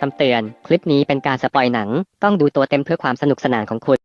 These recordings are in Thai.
คำเตือน คลิปนี้เป็นการสปอยหนัง ต้องดูตัวเต็มเพื่อความสนุกสนานของคุณ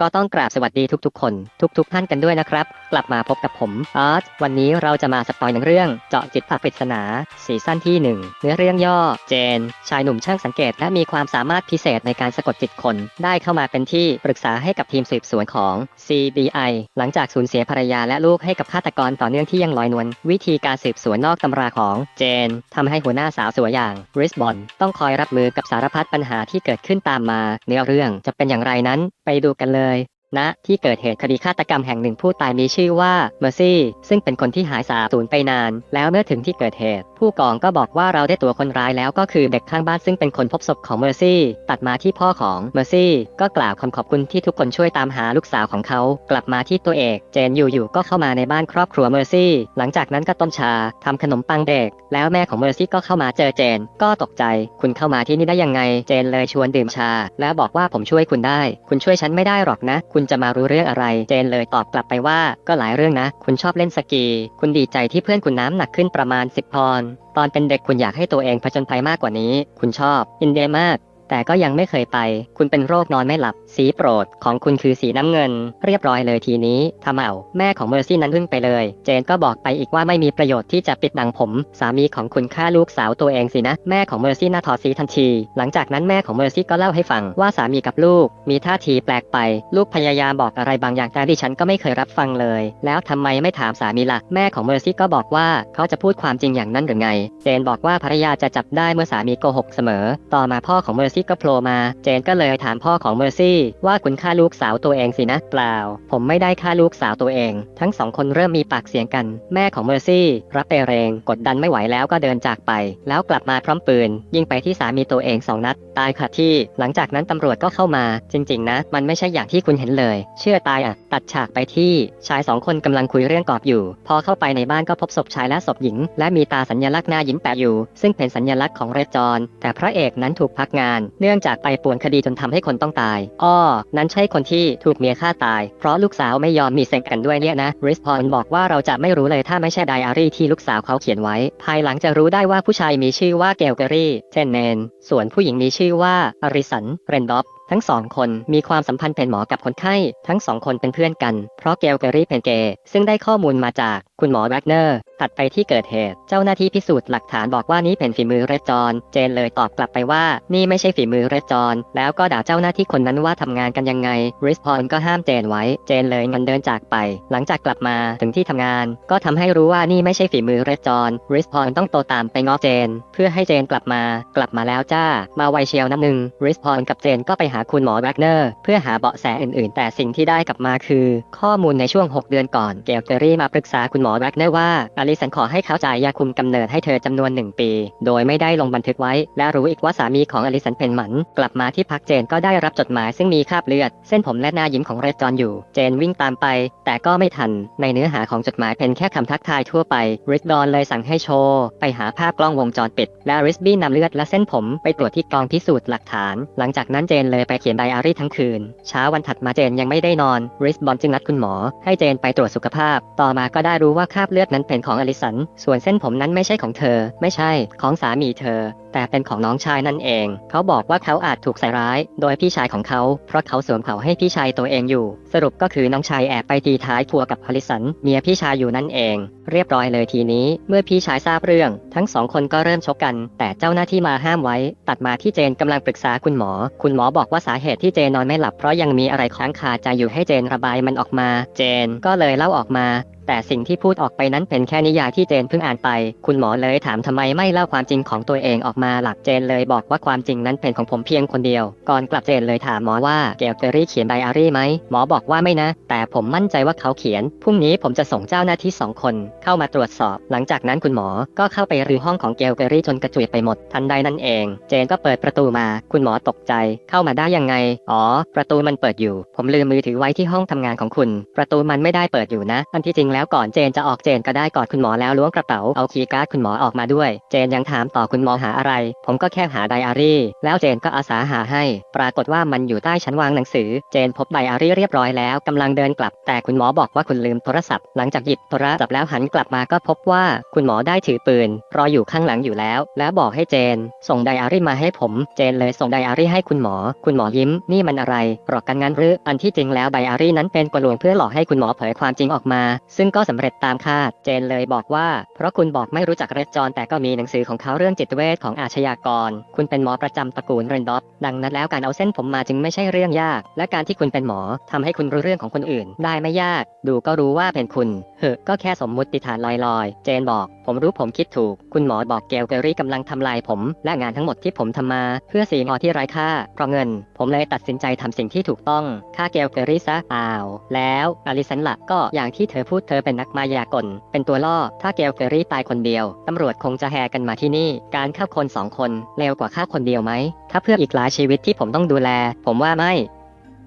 ก็ต้องกราบสวัสดีทุกๆคน ทุก ๆ ท่านกันด้วยนะครับ กลับมาพบกับผมอาร์ตวันนี้เราจะมาสปอยหนังเรื่องเจาะจิตปริศนาซีซั่นที่ 1 เนื้อเรื่องย่อ เจน ชายหนุ่มช่างสังเกต และมีความสามารถพิเศษในการสะกดจิตคน ได้เข้ามาเป็นที่ปรึกษาให้กับทีมสืบสวนของ CBI หลังจากสูญเสียภรรยาและลูกให้กับฆาตกรต่อเนื่องที่ยังลอยนวลวิธีการสืบสวนนอกตำราของเจนทำให้หัวหน้าสาวสวยอย่างริสบอนต้องคอยรับมือกับสารพัดปัญหาที่เกิดขึ้นตามมา เนื้อเรื่องจะเป็นอย่างไรนั้น ไปดูกันเลย ณที่เกิดเหตุคดีฆาตกรรมแห่งหนึ่งผู้ตายมีชื่อว่าเมอร์ซี่ซึ่งเป็นคนที่หายสาบสูญไปนาน แล้วเมื่อถึงที่เกิดเหตุ ผู้กองก็บอกว่าเราได้ตัวคนร้ายแล้วก็คือเด็กข้างบ้านซึ่งเป็นคนพบศพของเมอร์ซี่ตัดมาที่พ่อของเมอร์ซี่ก็กล่าวคำขอบคุณที่ทุกคนช่วยตามหาลูกสาวของเขา กลับมาที่ตัวเอก เจนอยู่ๆก็เข้ามาในบ้านครอบครัวเมอร์ซี่ หลังจากนั้นก็ต้มชาทำขนมปังเด็ก แล้วแม่ของเมอร์ซี่ก็เข้ามาเจอเจน ก็ตกใจ คุณเข้ามาที่นี่ได้ยังไง เจนเลยชวนดื่มชา แล้วบอกว่าผมช่วยคุณได้ คุณช่วยฉันไม่ได้หรอกนะคุณณจะมารู้เรื่องอะไร เจนเลยตอบกลับไปว่าก็หลายเรื่องนะ คุณชอบเล่นสกี คุณดีใจที่เพื่อนคุณน้ำหนักขึ้นประมาณ 10ปอนด์ตอนเป็นเด็กคุณอยากให้ตัวเองผจญภัยมากกว่านี้ คุณชอบ อินเดียมาก แต่ก็ยังไม่เคยไป คุณเป็นโรคนอนไม่หลับ สีโปรดของคุณคือสีน้ำเงิน เรียบร้อยเลยทีนี้ทำเอาแม่ของเมอร์ซี่นั้นพึ่งไปเลย เจนก็บอกไปอีกว่าไม่มีประโยชน์ที่จะปิดบังผม สามีของคุณฆ่าลูกสาวตัวเองสินะ แม่ของเมอร์ซี่น่าถอดสีทันที หลังจากนั้นแม่ของเมอร์ซี่ก็เล่าให้ฟังว่าสามีกับลูก มีท่าทีแปลกไป ลูกพยายามบอกอะไรบางอย่างแต่ดิฉันก็ไม่เคยรับฟังเลย แล้วทำไมไม่ถามสามีละ่ะ แม่ของเมอร์ซี่ก็บอกว่าเขาจะพูดความจริงอย่างนั้นหรือไง เจนบอกว่าภรรยาจะจับได้เมื่อสามีโกหกเสมอ ต่อมาพ่อของเมอร์ซี่ก็โผล่มา เจนก็เลยถามพ่อของเมอร์ซี่ ว่าคุณฆ่าลูกสาวตัวเองสินะ เปล่า ผมไม่ได้ฆ่าลูกสาวตัวเอง ทั้งสองคนเริ่มมีปากเสียงกัน แม่ของเมอร์ซี่ รับไปเรงกดดันไม่ไหวแล้วก็เดินจากไป แล้วกลับมาพร้อมปืน ยิงไปที่สามีตัวเองสองนัด ตายค่ะที่ หลังจากนั้นตำรวจก็เข้ามา จริง ๆ นะ มันไม่ใช่อย่างที่คุณเห็นเลย เชื่อตายอะ ตัดฉากไปที่ชายสองคนกำลังคุยเรื่องกอบอยู่ พอเข้าไปในบ้านก็พบศพชายและศพหญิง และมีตาสัญลักษณ์หน้ายิ้มแปะอยู่ ซึ่งเป็นสัญลักษณ์ของเรดจอนแต่พระเอกนั้นถูกพักงานเนื่องจากไปป่วนคดีจนทำให้คนต้องตาย อ้อ นั้นใช่คนที่ถูกเมียฆ่าตาย เพราะลูกสาวไม่ยอมมีเซ็กกันด้วยเนี่ยนะริสพอนบอกว่าเราจะไม่รู้เลยถ้าไม่ใช่ไดอารี่ที่ลูกสาวเขาเขียนไว้ ภายหลังจะรู้ได้ว่าผู้ชายมีชื่อว่าเกลเกอรี่เช่นเนนส่วนผู้หญิงมีชื่อว่าอริสันเรนดอฟทั้งสองคนมีความสัมพันธ์เป็นหมอกับคนไข้ ทั้งสองคนเป็นเพื่อนกัน เพราะเกลเกอรี่เป็นเกย์ซึ่งได้ข้อมูลมาจาก คุณหมอแวกเนอร์ตัดไปที่เกิดเหตุ เจ้าหน้าที่พิสูจน์หลักฐานบอกว่านี่เป็นฝีมือเรดจอน เจนเลยตอบกลับไปว่า นี่ไม่ใช่ฝีมือเรดจอน แล้วก็ด่าเจ้าหน้าที่คนนั้นว่าทำงานกันยังไง ริสพอนก็ห้ามเจนไว้ เจนเลยเงินเดินจากไป หลังจากกลับมาถึงที่ทำงาน ก็ทำให้รู้ว่านี่ไม่ใช่ฝีมือเรดจอน ริสพอนต้องโตตามไปง้อเจน เพื่อให้เจนกลับมา กลับมาแล้วจ้า มาไวเชียวน้ำหนึ่งริสพอนกับเจนก็ไปหาคุณหมอแวกเนอร์ เพื่อหาเบาะแสอื่นๆ แต่สิ่งที่ได้กลับมาคือ ข้อมูลในช่วง 6 เดือนก่อน เกลเกอรี่มาปรึกษาคุณหมอแวกเนอร์ว่าอลิสันขอให้เขาจ่ายยาคุมกำเนิดให้เธอจำนวน1ปี โดยไม่ได้ลงบันทึกไว้ และรู้อีกว่าสามีของอลิสันเป็นหมัน กลับมาที่พักเจนก็ได้รับจดหมายซึ่งมีคราบเลือด เส้นผมและหน้ายิ้มของเรดจอนอยู่ เจนวิ่งตามไป แต่ก็ไม่ทัน ในเนื้อหาของจดหมายเป็นแค่คำทักทายทั่วไปริสดอนเลยสั่งให้โชว์ไปหาภาพกล้องวงจรปิด และริสบี้นำเลือดและเส้นผมไปตรวจที่กองพิสูจน์หลักฐาน หลังจากนั้นเจนเลยไปเขียนไดอารี่ทั้งคืน เช้าวันถัดมาเจนยังไม่ได้นอนริสบอนจึงนัดคุณหมอ ให้เจนไปตรวจสุขภาพ ต่อมาก็ได้รู้ว่าว่าคราบเลือดนั้นเป็นของอลิสัน ส่วนเส้นผมนั้นไม่ใช่ของเธอ ไม่ใช่ ของสามีเธอ แต่เป็นของน้องชายนั่นเอง เขาบอกว่าเขาอาจถูกใส่ร้าย โดยพี่ชายของเขา เพราะเขาสวมเขาให้พี่ชายตัวเองอยู่ สรุปก็คือน้องชายแอบไปตีท้ายทัวกับอลิสัน เมียพี่ชายอยู่นั่นเอง เรียบร้อยเลยทีนี้ เมื่อพี่ชายทราบเรื่อง ทั้งสองคนก็เริ่มชกกัน แต่เจ้าหน้าที่มาห้ามไว้ ตัดมาที่เจนกำลังปรึกษาคุณหมอ คุณหมอบอกว่าสาเหตุที่เจนนอนไม่หลับเพราะยังมีอะไรค้างคาใจอยู่ให้เจนระบายมันออกมา เจนก็เลยเล่าออกมา แต่สิ่งที่พูดออกไปนั้นเป็นแค่นิยายที่เจนเพิ่งอ่านไป คุณหมอเลยถามทำไมไม่เล่าความจริงของตัวเองออกมาหลักเจนเลยบอกว่าความจริงนั้นเป็นของผมเพียงคนเดียว ก่อนกลับเจนเลยถามหมอว่าเกลเกอรี่เขียนไดอารี่ไหมหมอบอกว่าไม่นะ แต่ผมมั่นใจว่าเขาเขียนพรุ่งนี้ผมจะส่งเจ้าหน้าที่สองคน เข้ามาตรวจสอบ หลังจากนั้นคุณหมอก็เข้าไปรื้อห้องของเกลเกอรี่จนกระจุยไปหมด ทันใดนั่นเอง เจนก็เปิดประตูมา คุณหมอตกใจเข้ามาได้ยังไง อ๋อ ประตูมันเปิดอยู่ ผมลืมมือถือไว้ที่ห้องทำงานของคุณ ประตูมันไม่ได้เปิดอยู่นะอันที่จริงแล้วแล้วก่อนเจนจะออกเจนก็ได้กอดคุณหมอแล้วล้วงกระเป๋าเอาคีย์การ์ดคุณหมอออกมาด้วย เจนยังถามต่อคุณหมอหาอะไร ผมก็แค่หาไดอารี่ แล้วเจนก็อาสาหาให้ ปรากฏว่ามันอยู่ใต้ชั้นวางหนังสือ เจนพบไดอารี่เรียบร้อยแล้วกำลังเดินกลับ แต่คุณหมอบอกว่าคุณลืมโทรศัพท์ หลังจากหยิบโทรศัพท์แล้วหันกลับมาก็พบว่าคุณหมอได้ถือปืนรออยู่ข้างหลังอยู่แล้ว แล้วบอกให้เจน ส่งไดอารี่มาให้ผม เจนเลยส่งไดอารี่ให้คุณหมอ คุณหมอยิ้ม นี่มันอะไรหลอกกันงั้นหรือ อันที่จริงแล้วไดอารี่นั้นเป็นกลวงเพื่อหลอกให้คุณหมอเผยความจริงออกมา ซึ่งก็สำเร็จตามคาด เจนเลยบอกว่า เพราะคุณบอกไม่รู้จักเรดจอนแต่ก็มีหนังสือของเขาเรื่องจิตเวชของอาชญากร คุณเป็นหมอประจำตระกูลเรนดอฟดังนั้นแล้วการเอาเส้นผมมาจึงไม่ใช่เรื่องยาก และการที่คุณเป็นหมอทำให้คุณรู้เรื่องของคนอื่น ได้ไม่ยาก ดูก็รู้ว่าเป็นคุณเฮ้ก็แค่สมมุติฐานลอยๆ เจนบอก ผมรู้ผมคิดถูก คุณหมอบอกเกลเกอรี่กำลังทำลายผม และงานทั้งหมดที่ผมทำมา เพื่อสีงอที่ไร้ค่าเพราะเงิน ผมเลยตัดสินใจทำสิ่งที่ถูกต้องฆ่าเกลเกอรี่ซะอ้าวแล้วอลิสันละก็อย่างที่เธอพูดเธอเป็นนักมายากล เป็นตัวล่อ ถ้าเกลเกอรี่ตายคนเดียว ตำรวจคงจะแห่กันมาที่นี่ การฆ่าคนสองคนเลวกว่าฆ่าคนเดียวไหม ถ้าเพื่ออีกหลายชีวิตที่ผมต้องดูแล ผมว่าไม่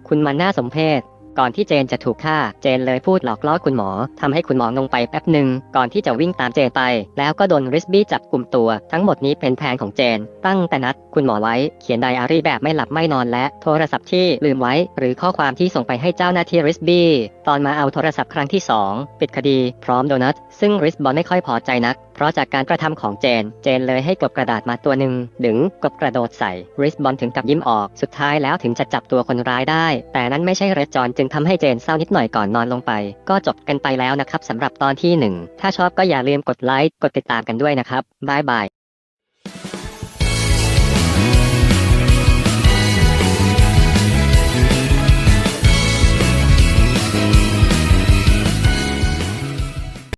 คุณมันน่าสมเพชก่อนที่เจนจะถูกฆ่า เจนเลยพูดหลอกล่อคุณหมอทำให้คุณหมองงไปแป๊บหนึ่งก่อนที่จะวิ่งตามเจนไป แล้วก็โดนริสบี้จับกลุ่มตัว ทั้งหมดนี้เป็นแผนของเจน ตั้งแต่นัดคุณหมอไว้ เขียนไดอารี่แบบไม่หลับไม่นอนและ โทรศัพท์ที่ลืมไว้ หรือข้อความที่ส่งไปให้เจ้าหน้าที่ริสบี้ตอนมาเอาโทรศัพท์ครั้งที่ 2 ปิดคดีพร้อมโดนัท ซึ่งริสบอลไม่ค่อยพอใจนัก เพราะจากการกระทำของเจน เจนเลยให้กบกระดาษมาตัวหนึ่งดึงกบกระโดดใส่ริสบอลถึงกับยิ้มออก สุดท้ายแล้วถึงจะจับตัวคนร้ายได้ แต่นั้นไม่ใช่เรดจอนจึงทำให้เจนเศร้านิดหน่อยก่อนนอนลงไป ก็จบกันไปแล้วนะครับสำหรับตอนที่ 1 ถ้าชอบก็อย่าลืมกดไลค์กดติดตามกันด้วยนะครับบายบาย